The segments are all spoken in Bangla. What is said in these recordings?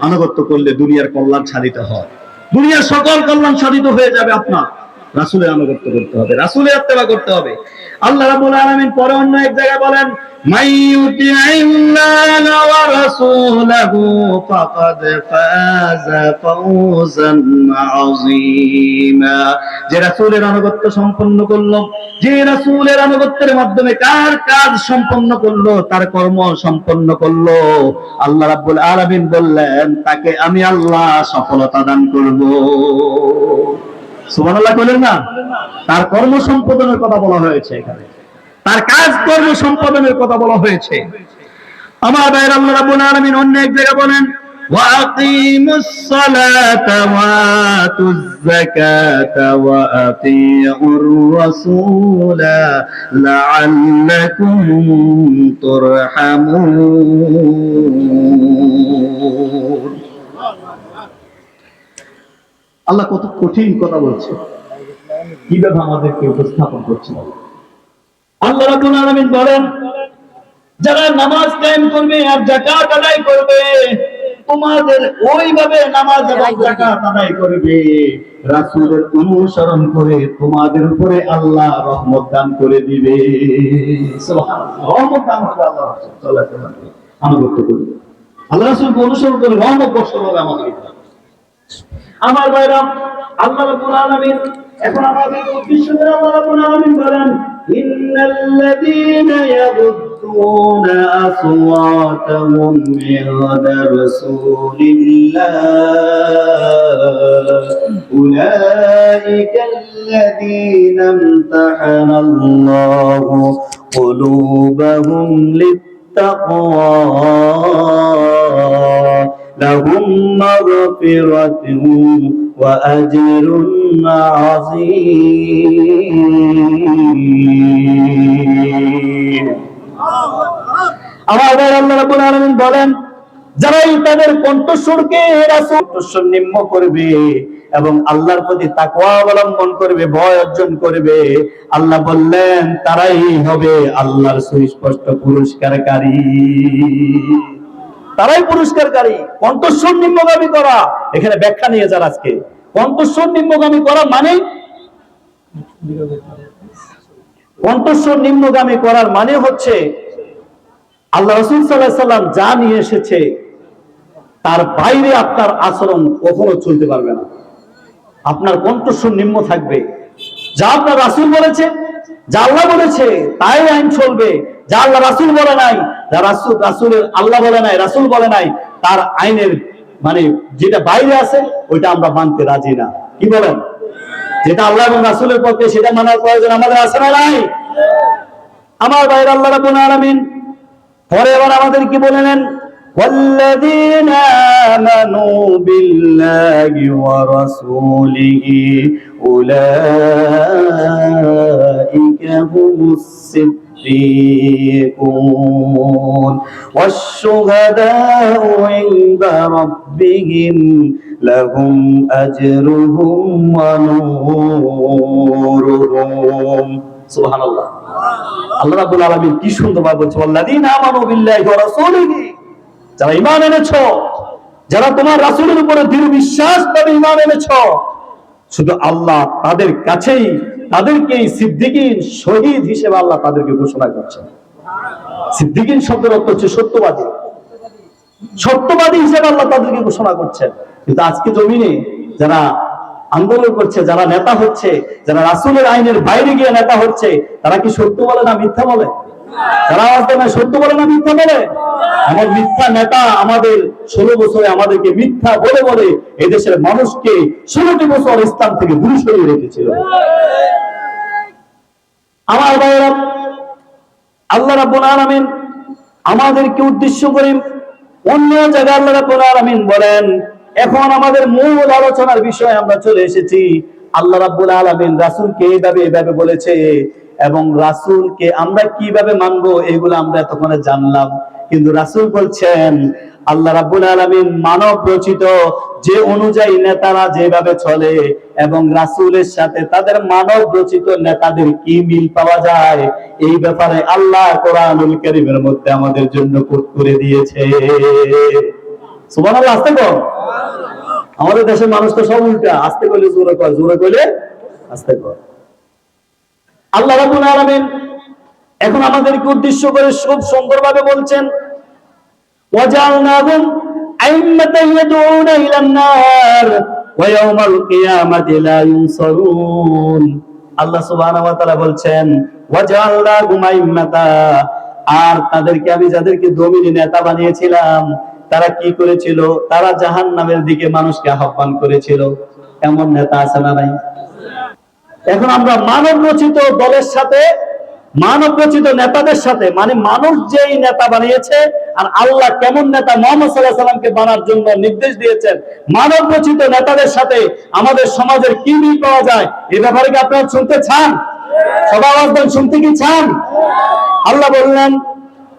আনুগত্য করলে দুনিয়ার কল্যাণ সাধিত হয়। দুনিয়ার সকল কল্যাণ সাধিত হয়ে যাবে আপনার। রাসূলের আনুগত্য করতে হবে, রাসূলের ইত্তেবা করতে হবে। আল্লাহ রাব্বুল আলামিন পরে অন্য এক জায়গায় বলেন যে রাসূলের আনুগত্য সম্পন্ন করল, যে রাসূলের আনুগত্যের মাধ্যমে কার কাজ সম্পন্ন করল, তার কর্ম সম্পন্ন করল, আল্লাহ রাব্বুল আলামিন বললেন, তাকে আমি আল্লাহ সফলতা দান করব। সুবহানাল্লাহ বলেন না তার কর্ম সম্পাদনের কথা বলা হয়েছে এখানে তার কাজ কর্ম সম্পাদনের কথা বলা হয়েছে আমার ভাইয়ের আল্লাহ রাব্বুল আলামিন অন্য এক জায়গায় বলেন وأقيموا الصلاة وآتوا الزكاة وأطيعوا الرسول لعلكم ترحمون আল্লাহ কত কঠিন কথা বলছে। কীভাবে আমাদেরকে উপস্থাপন করছে? আল্লাহ রাব্বুল আলামিন বলেন, যারা নামাজ কায়েম করবে আর যাকাত আদায় করবে, তোমাদের ওইভাবে নামাজ এবং যাকাত আদায় করবে। রাসূলের অনুসরণ করে তোমাদের উপরে আল্লাহ রহমত দান করে দিবে। সুবহানাল্লাহ, রহমত দান হবে আল্লাহ রাসূল সাল্লাল্লাহু আলাইহি আনুগত্য করবে আল্লাহ রাসূলকে অনুসরণ করে রহমত বর্ষণ হবে আমাদের উপর। আমার ভাইরা, আল্লাহ রাব্বুল আলামিন এখন আমাদের উদ্দেশ্য করে আল্লাহ রাব্বুল আলামিন বলেন, ইন্নাল্লাযীনা ইয়াগুদ্দুনা আসওয়াতাহুম ইনদা রাসূলিল্লাহ। উলাইকা আল্লাযীনা ইমতাহানা আল্লাহু কুলুবাহুম লিত্তাকওয়া لهم مغفرة وأجر عظيم আমার ভাই আল্লাহ রাব্বুল আলামিন বলেন যারাই তাদের কণ্ঠস্বরকে রাসূল কণ্ঠস্বর নিম্ন করবে এবং আল্লাহর প্রতি তাকওয়া অবলম্বন করবে ভয় অর্জন করবে আল্লাহ বললেন তারাই হবে আল্লাহর সুস্পষ্ট পুরস্কারকারী তারাই পুরস্কারকারী। কণ্ঠস্বর নিম্নগামী করা, এখানে ব্যাখ্যা নিয়ে যান আজকে। কণ্ঠস্বর নিম্নগামী করা মানে? কণ্ঠস্বর নিম্নগামী করার মানে হচ্ছে, আল্লাহ রসুল সাল্লাহ সাল্লাম যা নিয়ে এসেছে, তার বাইরে আপনার আচরণ কখনো চলতে পারবে না। আপনার কণ্ঠস্বর নিম্ন থাকবে। যা আপনার রাসুল বলেছে, যা আল্লাহ বলেছে, তাই আইন চলবে। যা আল্লাহ রাসুল বলে নাই যা রাসুল রাসুলের আল্লাহ বলে নাই রাসুল বলে নাই তার আইনের মানে যেটা বাইরে আছে ওইটা আমরা মানতে রাজি না কি বলেন যেটা আল্লাহ এবং রাসুলের পক্ষে সেটা মানার প্রয়োজন আমাদের আছে না নাই আমার বাইরে আল্লাহ রাব্বুল আলামিন পরে এবার আমাদের কি বলেন والذين آمنوا بالله ورسوله أولئك هم الصديقون والشهداء عند ربهم لهم أجرهم ونورهم سبحان الله আল্লাহ রাব্বুল আলামিন কি সুন্দর ভাবে বলছে আল্লাযীনা আমানু বিল্লাহি ওয়া রাসূলিহি যারা ঈমান এনেছো যারা তোমার রাসূলের উপরে দৃঢ় বিশ্বাস তবে ঈমান এনেছো শুধু আল্লাহ তাদের কাছেই তাদেরকে সিদ্দিকিন শহীদ হিসেবে আল্লাহ তাদেরকে ঘোষণা করছেন সিদ্দিকিন শব্দের অর্থ হচ্ছে সত্যবাদী। সত্যবাদী হিসেবে আল্লাহ তাদেরকে ঘোষণা করছেন। কিন্তু আজকে জমিনে যারা আন্দোলন করছে, যারা নেতা হচ্ছে, যারা রাসুলের আইনের বাইরে গিয়ে নেতা হচ্ছে, তারা কি সত্য বলে না মিথ্যা বলে? তারা আওয়াজ না, সত্য বলে না মিথ্যা বলে? আমার মিথ্যা নেতা আমাদের ষোলো বছরে আমাদেরকে মিথ্যা বলে বলে এদেশের মানুষকে ষোলোটি বছর ইসলাম থেকে দূরে সরিয়ে রেখেছিল। আমার ভাইয়েরা, আল্লাহ রাব্বুল আলামিন আমাদেরকে উদ্দেশ্য করে অন্য জায়গায় আল্লাহ রাব্বুল আলামিন বলেন, এখন আমাদের মূল আলোচনার বিষয়ে আমরা চলে এসেছি। আল্লাহ রাব্বুল আলামিন রাসূলকে এইভাবে এইভাবে বলেছে এবং রাসূলকে আমরা কীভাবে মানবো এগুলো আমরা এতক্ষণে জানলাম। কিন্তু রাসূল বলছেন, আল্লাহ রাব্বুল আলামিন মানব রচিত যে অনুযায়ী নেতারা যেভাবে চলে এবং রাসূলের সাথে তাদের মানব রচিত নেতাদের কি মিল পাওয়া যায়, এই ব্যাপারে আল্লাহ কোরআনুল কারীমের মধ্যে আমাদের জন্য কোট করে দিয়েছে। সুবহানাল্লাহ, আস্তে কর আমাদের দেশের মানুষ তো সব উল্টা। আস্তে করলে জোরে কর জোরে করলে আস্তে কর আল্লাহ রাব্বুল আলামিন এখন আমাদেরকে উদ্দেশ্য করে খুব সুন্দরভাবে বলছেন আল্লাহ বলছেন আর তাদেরকে আমি যাদেরকে দমিনী নেতা বানিয়েছিলাম, তারা কি করেছিল? তারা জাহান নামের দিকে মানুষকে আহ্বান করেছিল। এমন নেতা আছে না নাই? এখন আমরা মানব রচিত দলের সাথে মানব রচিত নেতাদের সাথে মানে মানুষ যেই নেতা বানিয়েছে আর আল্লাহ কেমন নেতা মোহাম্মদ সাল্লাহ সাল্লামকে বানার জন্য নির্দেশ দিয়েছেন মানব রচিত নেতাদের সাথে আমাদের সমাজের কি মিল পাওয়া যায় এই ব্যাপারে কি আপনারা শুনতে চান সবাই আওয়াজ দেন, শুনতে কি চান আল্লাহ বললেন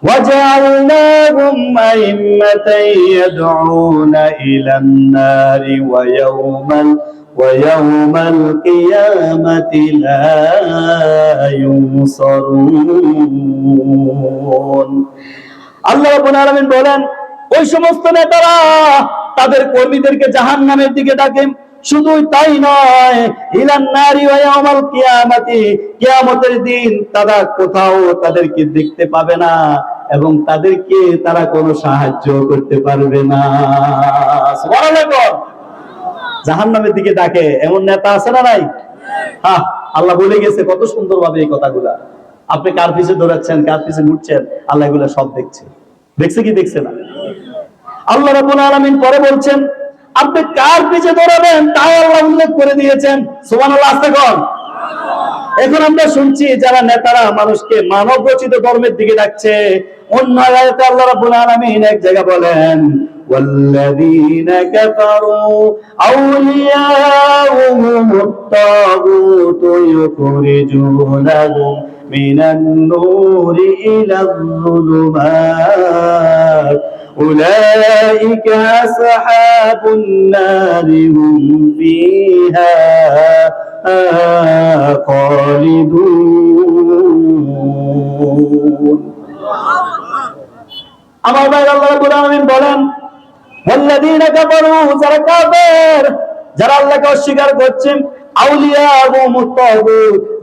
وجعلناهم أئمة يدعون إلى النار ويوم ال- ويوم القيامة لا ينصرون আল্লাহ রাব্বুল আলামিন বলেন ওই সমস্ত নেতারা তাদের কর্মীদেরকে জাহান্নামের দিকে ডাকে শুধুই তাই নয় ইলান নারি ওয়া ইয়াউমাল কিয়ামাতি কিয়ামতের দিন তারা কোথাও তাদেরকে দেখতে পাবে না এবং তাদেরকে তারা কোনো সাহায্য করতে পারবে না সুবহানাল্লাহ জাহান্নামের দিকে ডাকে, এমন নেতা আছে না নাই? হ্যাঁ আল্লাহ বলে গেছে কত সুন্দরভাবে এই কথাগুলা। আপনি কার পিছে দৌড়াচ্ছেন, কার পিছে ঘুরছেন, আল্লাহ এগুলো সব দেখছে। দেখছে কি দেখছে না? আল্লাহ রাব্বুল আলামিন পরে বলছেন, আপনি কার পিছে দৌড়াবেন? তাও আল্লাহ উল্লেখ করে দিয়েছেন। সুবহানাল্লাহ, আস্তে কর এখন আমরা শুনছি যারা নেতারা মানুষকে মানব রচিত ধর্মের দিকে ডাকছে অন্য আল্লাহ রাব্বুল আলামিন এক জায়গা বলেন والذين كفروا أولياؤهم الطاغوت يخرجونهم من النور إلى الظلمات أولئك أصحاب النار هم فيها خالدون আমার ভাই আল্লাহ রাব্বুল আলামিন বলেন যারা আল্লাহকে অস্বীকার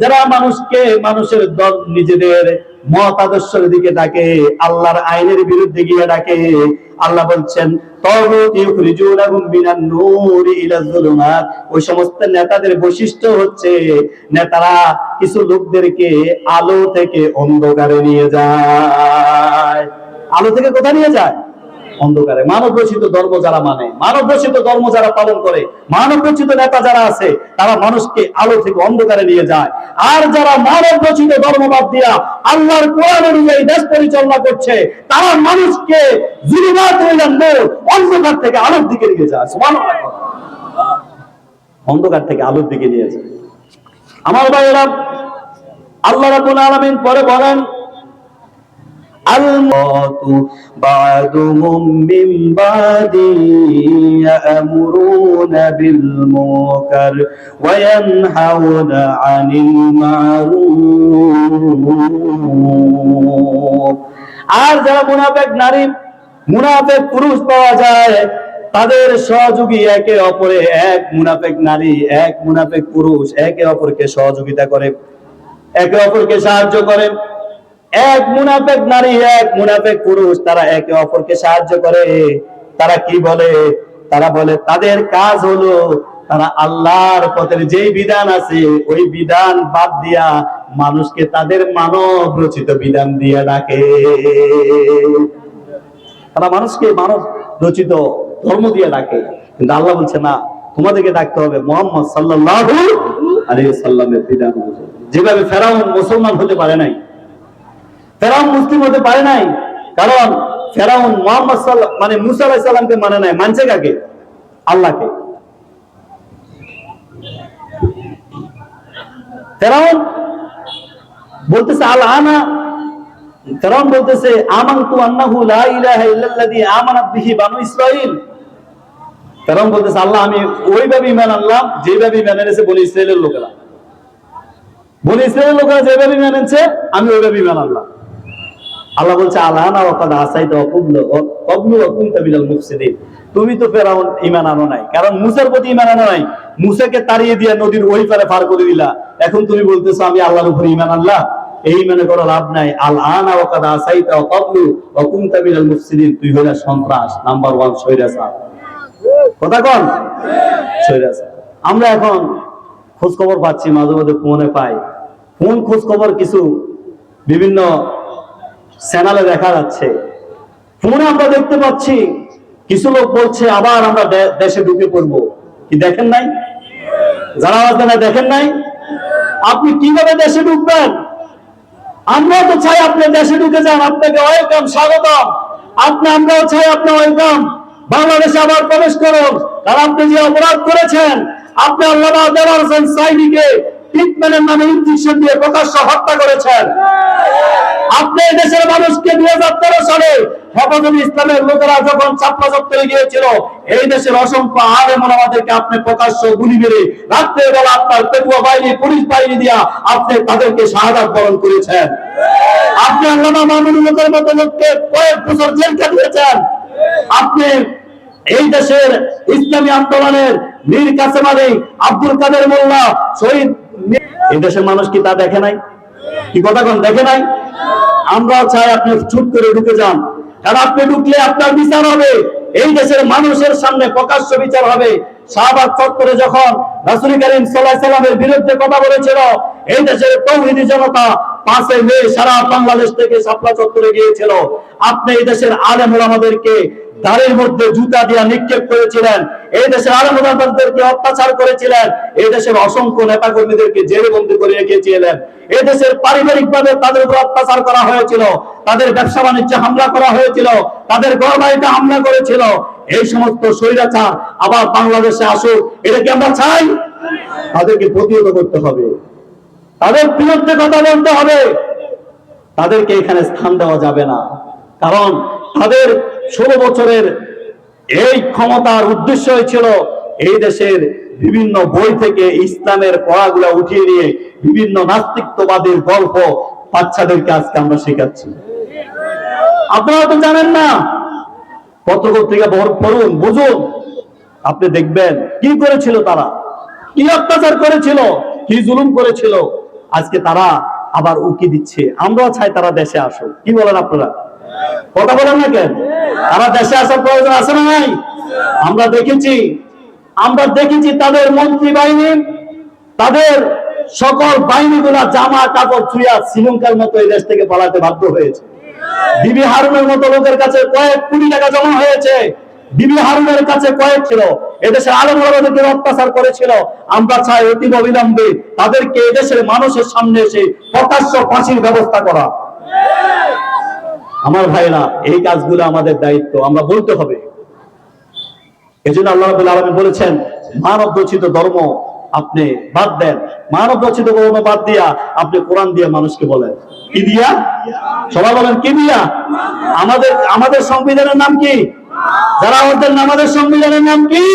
যারা মানুষকে, মানুষের দল নিজেদের মত আদর্শের দিকে ডাকে, আল্লাহর আইনের বিরুদ্ধে গিয়ে ডাকে। আল্লাহ বলছেন ওই সমস্ত নেতাদের বৈশিষ্ট্য হচ্ছে, নেতারা কিছু লোকদেরকে আলো থেকে অন্ধকারে নিয়ে যায়। আলো থেকে কোথায় নিয়ে যায়? অন্ধকারে। মানব রচিত ধর্ম যারা মানে মানব রচিত ধর্ম যারা পালন করে মানব রচিত নেতা যারা আছে, তারা মানুষকে আলো থেকে অন্ধকারে নিয়ে যায়। আর যারা মানব রচিত ধর্ম বাদ দিয়া আল্লাহর কোরআন অনুযায়ী দেশ পরিচালনা করছে, তারা মানুষকে জুলুমাত অন্ধকার থেকে আলোর দিকে নিয়ে যায়। অন্ধকার থেকে আলোর দিকে নিয়ে যায়। আমার ভাইয়েরা, আল্লাহ রাব্বুল আলামিন পরে বলেন الموت بعدهم من بعد يأمرون بالمنكر وينهون عن المعروف আর যারা মুনাফেক নারী মুনাফেক পুরুষ পাওয়া যায় তাদের সহযোগী একে অপরে এক মুনাফেক নারী এক মুনাফেক পুরুষ একে অপরকে সহযোগিতা করে একে অপরকে সাহায্য করে এক মুনাফেক নারী, এক মুনাফেক পুরুষ, তারা একে অপরকে সাহায্য করে। তারা কি বলে? তারা বলে, তাদের কাজ হলো তারা আল্লাহর পথের যেই বিধান আছে, ওই বিধান বাদ দিয়া মানুষকে তাদের মানব রচিত বিধান দিয়ে ডাকে। তারা মানুষকে মানব রচিত ধর্ম দিয়ে ডাকে। কিন্তু আল্লাহ বলছে, না, তোমাদেরকে ডাকতে হবে মোহাম্মদ সাল্লাল্লাহু আলাইহি সাল্লামের বিধান যেভাবে ফেরাউন মুসলমান হতে পারে নাই ফেরাউন মুসলিম হতে পারে নাই। কারণ ফেরাউন মোহাম্মদ মানে মুসা আলাইহিস সালামকে মানে নাই। মানছে কাকে? আল্লাহকে। ফেরাউন বলতেছে, আল আনা। কারণ বলতেছে, আমানতু আন্নাহু লা ইলাহা ইল্লাল্লাযী আমানাত বিহি বানু ইসরাঈল। কারণ বলতেছে, আল্লাহ, আমি ওইভাবে ঈমান আনলাম, যেভাবে ঈমান এনেছে বলে লোকেরা। বলে লোকেরা যেভাবে ঈমান এনেছে, আমি ওইভাবে ঈমান আনলাম। আল্লাহ বলছে মুফসিদিন। তুমি তো ফেরাউন ঈমান আনো নাই, কারণ মুসার প্রতি ঈমান আনো নাই। মুসাকে তাড়িয়ে দিয়ে নদীর ওই পারে পার করে দিলা। এখন তুমি বলতেছো, আমি আল্লাহর উপর ঈমান আনলাম। এই মানে কোনো লাভ নাই। আল আসাইতা মুফসিদিন। তুই হইলা সন্ত্রাস। নাম্বার 1 সৈরাসার কথা কোন? সৈরাসার আমরা এখন খোঁজ খবর পাচ্ছি, মাঝে মাঝে ফোনে পাই। ফোন খোঁজ খবর কিছু বিভিন্ন চ্যানেলে দেখা যাচ্ছে। ফোনে আমরা দেখতে পাচ্ছি, কিছু লোক বলছে, আবার আমরা দেশে ঢুকে পড়ব। কি দেখেন নাই? যারা দেন দেখেন নাই? আপনি কীভাবে দেশে ঢুকবেন? আমরা তো চাই আপনি দেশে ঢুকে যান, আপনাকে ওয়েলকাম, স্বাগতম। আপনি, আমরাও চাই আপনি ওয়েলকাম। বাংলাদেশে আবার প্রবেশ করুন। কারণ আপনি যে অপরাধ করেছেন, আপনি আল্লাহ দেওয়ার হোসেন সাইনিকে ট্রিটমেন্টের নামে ইঞ্জেকশন দিয়ে প্রকাশ্য হত্যা করেছেন। আপনি এই দেশের মানুষকে দুই হাজার তেরো সালে হেফাজত ইসলামের লোকেরা যখন চাপলা চত্বরে গিয়েছিল, এই দেশের অসংখ্য আরে আমাদেরকে আপনি প্রকাশ্য গুলি মেরে রাত্রে বেলা আপনার পেটুয়া বাহিনী, পুলিশ বাহিনী দিয়া আপনি তাদেরকে শাহাদাত বরণ করেছেন। আপনি আল্লামা মামুনুল লোকের মতো লোককে কয়েক বছর জেল কাটিয়েছেন আপনি এই দেশের ইসলামী আন্দোলনের মীর কাসেম আলী, আব্দুল কাদের মোল্লা, শহীদ এই দেশের মানুষ কি তা দেখে নাই? কি কথা দেখে নাই? আমরা চাই আপনি চুপ করে ঢুকে যান। কারণ আপনি ঢুকলে আপনার বিচার হবে। এই দেশের মানুষের সামনে প্রকাশ্য বিচার হবে। সারা বাংলাদেশ থেকে আপনি এই দেশের আলেম ওলামাদেরকে দাঁড়ের মধ্যে জুতা দিয়া নিক্ষেপ করেছিলেন। এই দেশের ওলামাদেরকে অত্যাচার করেছিলেন। এই দেশের অসংখ্য নেতা কর্মীদেরকে জেলে বন্দী করে রেখেছিলেন। এই দেশের পারিবারিক ভাবে তাদের উপর অত্যাচার করা হয়েছিল। তাদের ব্যবসা বাণিজ্যে হামলা করা হয়েছিল। তাদের ঘর হামলা করেছিল। এই সমস্ত স্বৈরাচার আবার বাংলাদেশে আসুক, এটা কি আমরা চাই? তাদেরকে প্রতিহত করতে হবে। তাদের বিরুদ্ধে কথা বলতে হবে। তাদেরকে এখানে স্থান দেওয়া যাবে না। কারণ তাদের ষোলো বছরের এই ক্ষমতার উদ্দেশ্য ছিল এই দেশের বিভিন্ন বই থেকে ইসলামের পড়াগুলা উঠিয়ে নিয়ে বিভিন্ন নাস্তিকবাদের গল্প বাচ্চাদেরকে আজকে আমরা শেখাচ্ছি। আপনারা তো জানেন না পত্রপত্রিকা বহর- পড়ুন, বুঝুন, আপনি দেখবেন কি করেছিল তারা, কি অত্যাচার করেছিল, কি জুলুম করেছিল, আজকে তারা আবার উকি দিচ্ছে। আমরাও চাই তারা দেশে আসুক। কি বলেন আপনারা? কথা বলেন না কেন? তারা দেশে আসার প্রয়োজন আছে না নাই? আমরা দেখেছি আমরা দেখেছি তাদের মন্ত্রী বাহিনী, তাদের সকল বাহিনীগুলা জামা কাপড় ছুঁয়া শ্রীলঙ্কার মতো এই দেশ থেকে পালাতে বাধ্য হয়েছে। বিবি হারুনের মতো লোকের কাছে কয়েক কোটি টাকা জমা হয়েছে। বিবি হারুনের কাছে কয়েক ছিল, এদেশের আলমদেরকে অত্যাচার করেছিল। আমরা চাই অতি অবিলম্বে তাদেরকে এদেশের মানুষের সামনে এসে প্রকাশ্য ফাঁসির ব্যবস্থা করা। আমার ভাইরা, এই কাজগুলো আমাদের দায়িত্ব, আমরা বলতে হবে। এই জন্য আল্লাহ আলমী বলেছেন মানব রচিত ধর্ম আপনি বাদ দেন। মানব রচিত ধর্ম বাদ দিয়া আপনি কোরআন দিয়ে মানুষকে বলেন। কি দিয়া? সবাই বলেন, কি দিয়া? আমাদের আমাদের সংবিধানের নাম কি? যারা আমাদের আমাদের সংবিধানের নাম কি?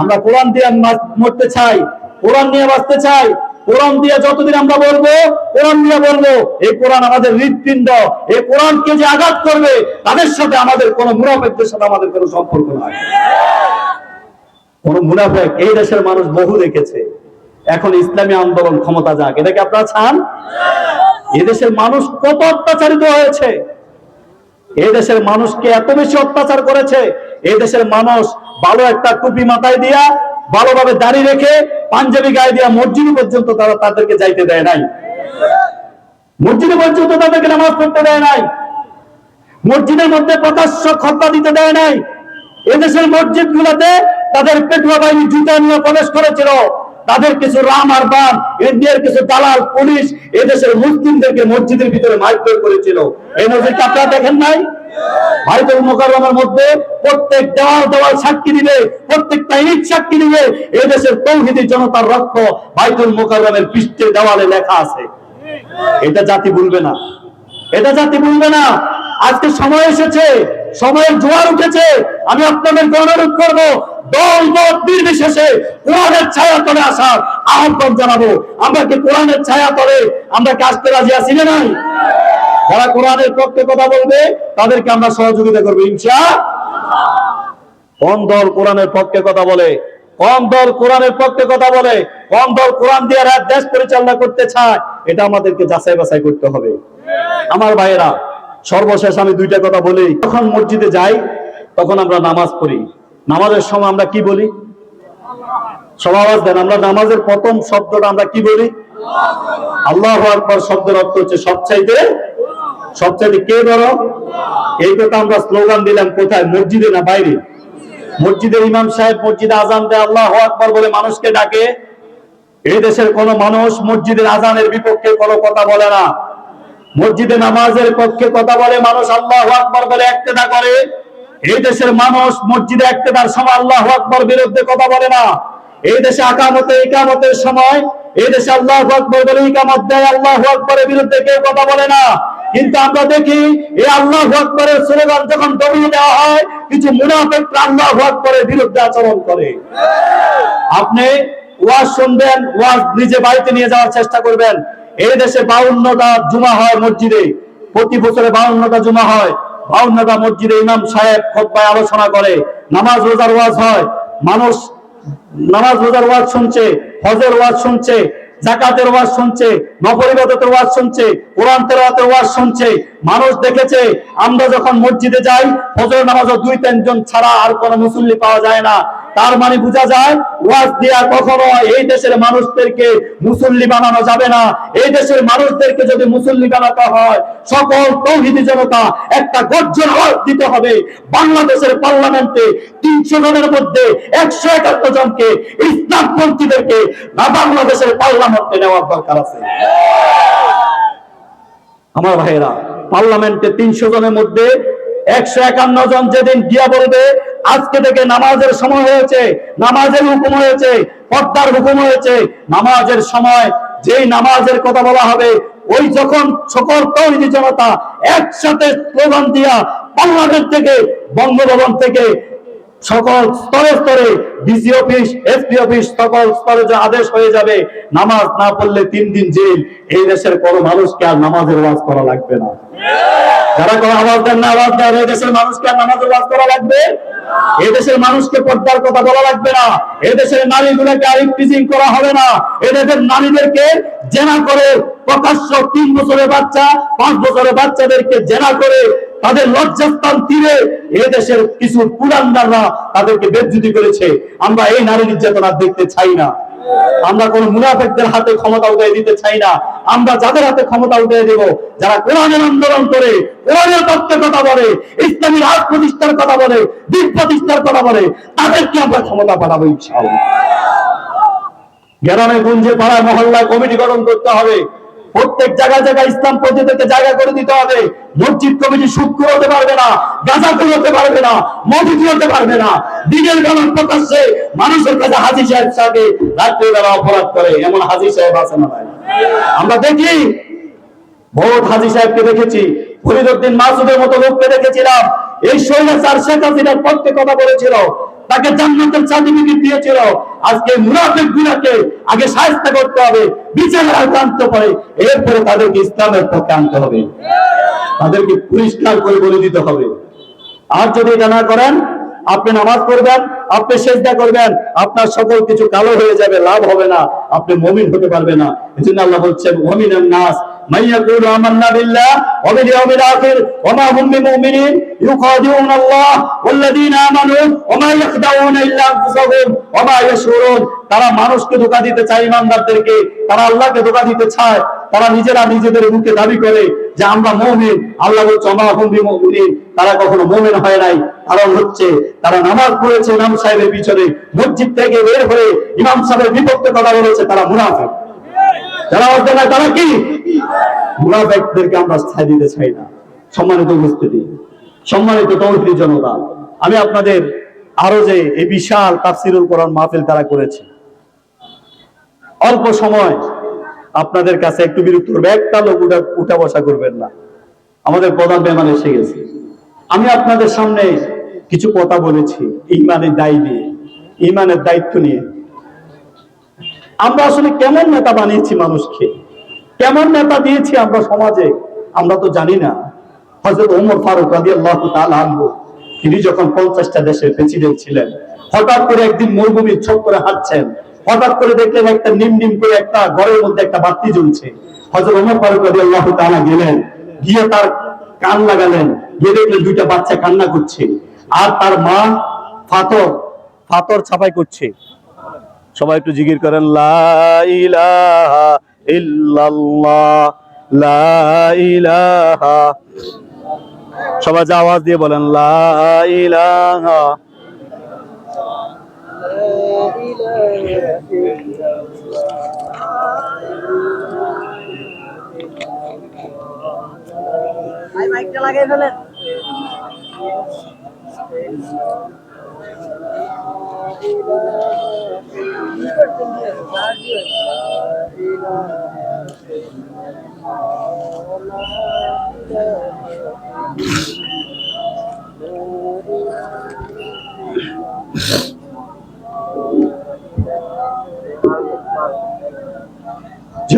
আমরা কোরআন দিয়ে মরতে চাই, কোরআন নিয়ে বাঁচতে চাই কোরআন দিয়ে যতদিন আমরা বলব, কোরআন দিয়ে বলব, এই কোরআন আমাদের হৃৎপিণ্ড, এই কোরআনকে যে আঘাত করবে, তাদের সাথে আমাদের কোন মুনাফেকদের সাথে আমাদের কোনো সম্পর্ক নয় কোন মুনাফেক এই দেশের মানুষ বহু দেখেছে। এখন ইসলামী আন্দোলন ক্ষমতা যাক এটাকে আপনারা চান? এদেশের মানুষ কত অত্যাচারিত হয়েছে? দেশের মানুষকে এত বেশি অত্যাচার করেছে? দেশের মানুষ ভালো একটা টুপি মাথায় দিয়া ভালোভাবে দাঁড়িয়ে রেখে পাঞ্জাবি গায়ে দিয়া মসজিদ পর্যন্ত তারা তাদেরকে যাইতে দেয় নাই। মসজিদে পর্যন্ত তাদেরকে নামাজ পড়তে দেয় নাই। মসজিদের মধ্যে প্রকাশ্য খত্তা দিতে দেয় নাই। এদেশের মসজিদ গুলোতে তাদের পেটুয়া বাহিনী জুতা নিয়ে প্রবেশ করেছিল। তাদের কিছু রাম আর বাম ইন্ডিয়ার কিছু দালাল, পুলিশ এদেশের মুসলিমদেরকে মসজিদের ভিতরে মারধর করেছিল। এই মসজিদ আপনারা দেখেন নাই? বাইতুল মোকাররমের মধ্যে প্রত্যেক সাক্ষী দিবে সাক্ষী দিবে। এই দেশের তৌহিদি জনতার রক্ত দেওয়ালে লেখা আছে। এটা জাতি না। এটা জাতি না। আজকে সময় এসেছে, সময়ের জোয়ার উঠেছে। আমি আপনাদেরকে অনুরোধ করব। দল মত নির্বিশেষে কোরআনের ছায়া তলে আসার আহ্বান জানাব। আমরা কি কোরআনের ছায়া তলে, আমরা কি রাজি আছি না নাই? যারা কোরআনের পক্ষে কথা বলবে, তাদেরকে আমরা সহযোগিতা করব ইনশা কোন দল কোরআনের পক্ষে কথা বলে? কোন দল কোরআনের পক্ষে কথা বলে? কোন দল কোরআন দিয়ে দেশ পরিচালনা করতে চায়? এটা আমাদেরকে যাচাই বাছাই করতে হবে। আমার ভাইয়েরা, সর্বশেষ আমি দুইটা কথা বলি। যখন মসজিদে যাই, তখন আমরা নামাজ পড়ি। নামাজের সময় আমরা কি বলি? সব আওয়াজ দেন, আমরা নামাজের প্রথম শব্দটা আমরা কি বলি? আল্লাহ শব্দের অর্থ হচ্ছে সবচাইতে সবচাইতে কে বড়? এই কথা আমরা স্লোগান দিলাম কোথায়? মসজিদে না বাইরে? মসজিদের ইমাম সাহেব, মসজিদে আজান দেয়, আল্লাহ আকবর বলে মানুষকে ডাকে। এই দেশের কোন মানুষ মসজিদের আজানের বিপক্ষে কোনো কথা বলে না। মসজিদে নামাজের পক্ষে কথা বলে, মানুষ আল্লাহ আকবর বলে একতেদা করে। এই দেশের মানুষ মসজিদে একতেদার সময় আল্লাহ আকবর বিরুদ্ধে কথা বলে না। এই দেশে আকামতে, ইকামতের সময় এই দেশে আল্লাহ আকবর বলে ইকামত দেয়, আল্লাহ আকবরের বিরুদ্ধে কেউ কথা বলে না। কিন্তু আমরা দেখি এই আল্লাহ আকবরের স্লোগান যখন দমিয়ে দেওয়া হয়, কিছু মুনাফেক আল্লাহ আকবরের বিরুদ্ধে আচরণ করে। আপনি ওয়াজ শুনবেন, ওয়াজ নিজে বাড়িতে নিয়ে যাওয়ার চেষ্টা করবেন। এই দেশে বাউন্নটা জুমা হয় মসজিদে। প্রতি বছরে বাউন্নটা জুমা হয়। বাউন্নটা মসজিদে ইমাম সাহেব খোদ্বায় আলোচনা করে। নামাজ রোজার ওয়াজ হয়। মানুষ নামাজ রোজার ওয়াজ শুনছে, হজের ওয়াজ শুনছে। জাকাতের ওয়াজ শুনছে নবরিবাদতের ওয়াজ শুনছে কোরআন তেলাওয়াতের ওয়াজ শুনছে মানুষ দেখেছে, আমরা যখন মসজিদে যাই ফজর নামাজও দুই তিনজন ছাড়া আর কোনো মুসল্লি পাওয়া যায় না। তার মানে বোঝা যায়, ওয়াজ দিয়া কখনো এই দেশের মানুষদেরকে মুসল্লি বানানো যাবে না। এই দেশের মানুষদেরকে যদি মুসল্লি বানাতে হয়, সকল তৌহিদি জনতা একটা গর্জন আওয়াজ দিতে হবে। বাংলাদেশের পার্লামেন্টে তিনশো জনের মধ্যে একশো একাত্তর জনকে ইসলামপন্থীদেরকে না বাংলাদেশের পার্লামেন্টে নেওয়ার দরকার আছে। আমার ভাইয়েরা, পার্লামেন্টে তিনশো জনের মধ্যে একশো একান্ন জন যেদিন গিয়া বলবে, আজকে থেকে নামাজের সময় হয়েছে, নামাজের হুকুম হয়েছে, পর্দার হুকুম হয়েছে, নামাজের সময় যেই নামাজের কথা বলা হবে, ওই যখন সকল তৌহিদি জনতা একসাথে স্লোগান দিয়া পার্লামেন্ট থেকে, বঙ্গভবন থেকে সকল স্তরে স্তরে ডিসি অফিস, এসপি অফিস সকল স্তরে যে আদেশ হয়ে যাবে, নামাজ না পড়লে তিন দিন জেল। এই দেশের কোনো মানুষকে আর নামাজের ওয়াজ করা লাগবে না। যারা কোনো আওয়াজ দেন না, আওয়াজ দেন। এই দেশের মানুষকে আর নামাজের ওয়াজ করা লাগবে? দেশের মানুষকে পর্দার কথা বলা লাগবে না। এই দেশের নারীগুলোকে আর ইফটিজিং করা হবে না। এই দেশের নারীদেরকে জেনা করে প্রকাশ্য তিন বছরের বাচ্চা, পাঁচ বছরের বাচ্চাদেরকে জেনা করে তাদের লজ্জাস্থান তীরে এই দেশের কিছু পুরান্দাররা তাদেরকে বেজ্জুতি করেছে। আমরা এই নারী নির্যাতন দেখতে চাই না। আমরা কোন মুনাফেকদের হাতে ক্ষমতা উঠে দিতে চাই না। আমরা যাদের হাতে ক্ষমতা উঠে দেব, যারা কোরআনের আন্দোলন করে, কোরআনের পক্ষে কথা বলে, ইসলামী রাজ প্রতিষ্ঠার কথা বলে দিক প্রতিষ্ঠার কথা বলে, তাদেরকে আমরা ক্ষমতা পাঠাবো ইনশাআল্লাহ। গ্রামে গুঞ্জে পাড়ায় মহল্লায় কমিটি গঠন করতে হবে। প্রত্যেক জায়গায় জায়গায় ইসলাম পদ্ধতিতে জায়গা করে দিতে হবে। মসজিদ কমিটি শুক্র হতে পারবে না, গাঁজা হতে পারবে না মধু হতে পারবে না। দিনের বেলা প্রকাশ্যে মানুষের কাছে হাজি সাহেব সাহেবে রাত্রে বেলা অপরাধ করে, এমন হাজি সাহেব আছে না ভাই আমরা দেখি, বহুত হাজি সাহেবকে দেখেছি ফরিদুদ্দিন মাসুদের মতো লোককে দেখেছিলাম। এই শৈলাচার শেখ হাসিনার পক্ষে কথা বলেছিল তাকে জান্নাতের সার্টিফিকেট দিয়েছিল। আজকে মুনাফিক গুলাকে আগে সাহায্য করতে হবে, বিচারের আওতায় আনতে পারে এরপরে তাদেরকে ইসলামের পক্ষে আনতে হবে। তাদেরকে পরিষ্কার করে বলে দিতে হবে। আর যদি এটা না করেন, আপনি নামাজ পড়বেন, আপনি সেজদা করবেন, আপনার সকল কিছু কালো হয়ে যাবে, লাভ হবে না, আপনি মমিন হতে পারবে না। এই জন্য আল্লাহ বলছেন মমিনান নাস من يقول آمنا بالله وباليوم الآخر وما هم بمؤمنين يخادعون الله والذين آمنوا وما يخدعون إلا أنفسهم وما يشعرون তারা মানুষকে ধোকা দিতে চায় ইমানদারদেরকে তারা আল্লাহকে ধোকা দিতে চায় তারা নিজেরা নিজেদের মুখে দাবি করে যে আমরা মৌমিন আল্লাহ বলছে অমা হুম্বি মুমিনিন তারা কখনো মৌমিন হয় নাই কারণ হচ্ছে তারা নামাজ পড়েছে ইমাম সাহেবের পিছনে মসজিদ থেকে বের হয়ে ইমাম সাহেবের বিপক্ষে কথা বলেছে তারা মুনাফিক যারা অর্থ না তারা কি? মুনাফিকদেরকে আমরা স্থায়ী দিতে চাই না। সম্মানিত উপস্থিতি, সম্মানিত তৌহিদি জনতা, আমি আপনাদের আরও যে এই বিশাল তাফসিরুল কোরআন মাহফিল তারা করেছে, অল্প সময় আপনাদের কাছে একটু বিরক্ত করবে, একটা লোক উঠা উঠা বসা করবেন না। আমাদের প্রধান মেহমান এসে গেছে। আমি আপনাদের সামনে কিছু কথা বলেছি, ইমানের দায়ী নিয়ে, ইমানের দায়িত্ব নিয়ে। আমরা আসলে কেমন নেতা বানিয়েছি মানুষকে? কেমন নেতা দিয়েছি আমরা সমাজে? আমরা তো জানি না। হজরত ওমর ফারুক রাজি আল্লাহ আনহু, তিনি যখন পঞ্চাশটা দেশের প্রেসিডেন্ট ছিলেন, হঠাৎ করে একদিন মরুভূমির করে হাঁটছেন। হঠাৎ করে দেখলেন একটা নিম নিম করে একটা ঘরের মধ্যে একটা বাতি জ্বলছে। হজরত ওমর ফারুক রাজি আল্লাহ তালা গেলেন, গিয়ে তার কান লাগালেন, গিয়ে দেখলেন দুইটা বাচ্চা কান্না করছে। আর তার মা ফাতর ফাতর ছাপাই করছে। সবাই একটু জিগির করেন সবাই যে আওয়াজ দিয়ে বলেন লা ইলাহা ভাই মাইকটা ফেলেন।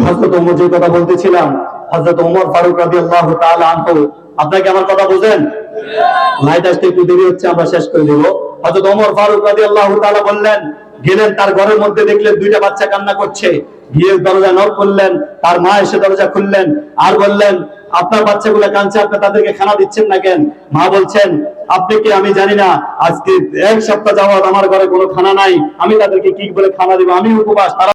হজরত ওমর যে কথা বলতেছিলাম হজরত ওমর ফারুক রাজি আল্লাহ আপনাকে আমার কথা বুঝেন? লাইট আসতে একটু দেরি হচ্ছে, আমরা শেষ করে দিব। ওমর ফারুক রাদিয়াল্লাহু তাআলা বললেন, গেলেন তার ঘরের মধ্যে দেখলেন দুইটা বাচ্চা কান্না করছে। গিয়ে দরজা নক করলেন, তার মা এসে দরজা খুললেন, আর বললেন, আপনার বাচ্চাগুলো কাঁদছে, আপনি তাদেরকে খানা দিচ্ছেন না কেন? মা বলছেন, আপনি কি? আমি জানি না। আজকে এক সপ্তাহ যাওয়ার আমার ঘরে কোনো খানা নাই। আমি তাদেরকে কি বলে খানা দিব? আমি উপবাস